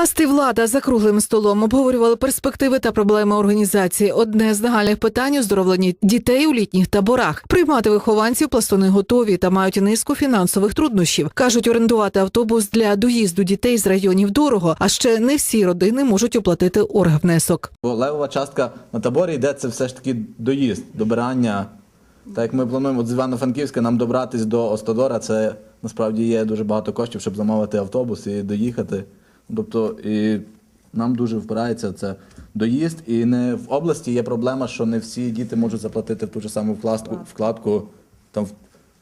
Власти влада за круглим столом обговорювали перспективи та проблеми організації. Одне з нагальних питань оздоровлення дітей у літніх таборах. Приймати вихованців пластуни готові та мають низку фінансових труднощів. кажуть, орендувати автобус для доїзду дітей з районів дорого. А ще не всі родини можуть оплатити оргвнесок. Левова частка на таборі йде це все ж таки доїзд, добирання. Так як ми плануємо з Івано-Франківська нам добратись до Остодора, це насправді є дуже багато коштів, щоб замовити автобус і доїхати. Тобто і нам дуже впирається це доїзд. І не в області є проблема, що не всі діти можуть заплатити в ту ж саму вкладку, вкладку там в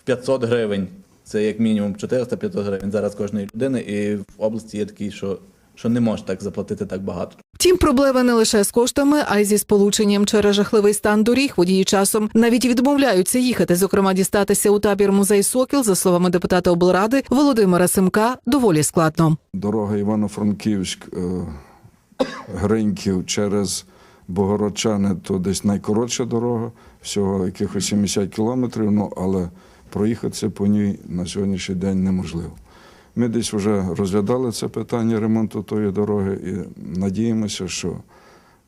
500 гривень. Це як мінімум 400-500 гривень зараз кожної людини. І в області є такий, що, що не може так заплатити так багато. Втім, проблеми не лише з коштами, а й зі сполученням через жахливий стан доріг. Водії часом навіть відмовляються їхати. Зокрема, дістатися у табір музей Сокіл, за словами депутата облради Володимира Симка, доволі складно. Дорога Івано-Франківськ, е, Гриньків через Богородчани, то десь найкоротша дорога, всього якихось 70 кілометрів, ну, але проїхатися по ній на сьогоднішній день неможливо. Ми десь вже розглядали це питання ремонту тої дороги і надіємося, що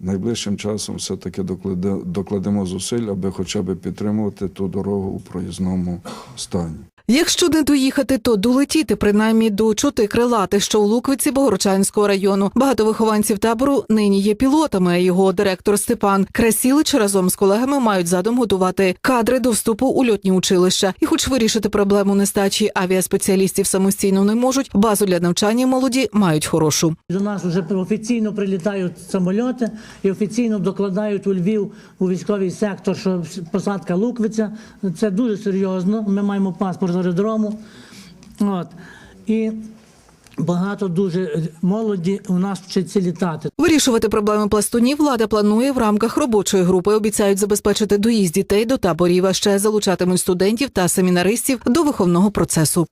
найближчим часом все-таки докладе- докладемо зусиль, аби хоча б підтримувати ту дорогу у проїзному стані. Якщо не доїхати, то долетіти принаймні до чоти крилати, що у Луквиці Богородчанського району. Багато вихованців табору нині є пілотами. Його директор Степан Красілич разом з колегами мають задум готувати кадри до вступу у льотні училища. І, хоч вирішити проблему нестачі авіаспеціалістів самостійно не можуть, базу для навчання молоді мають хорошу. До нас вже офіційно прилітають самольоти і офіційно докладають у Львів у військовий сектор, що посадка Луквиця. Це дуже серйозно. Ми маємо паспорт аеродрому. От. І багато дуже молоді у нас вчиться літати. Вирішувати проблеми пластунів влада планує в рамках робочої групи. Обіцяють забезпечити доїзд дітей до таборів, а ще залучатимуть студентів та семінаристів до виховного процесу.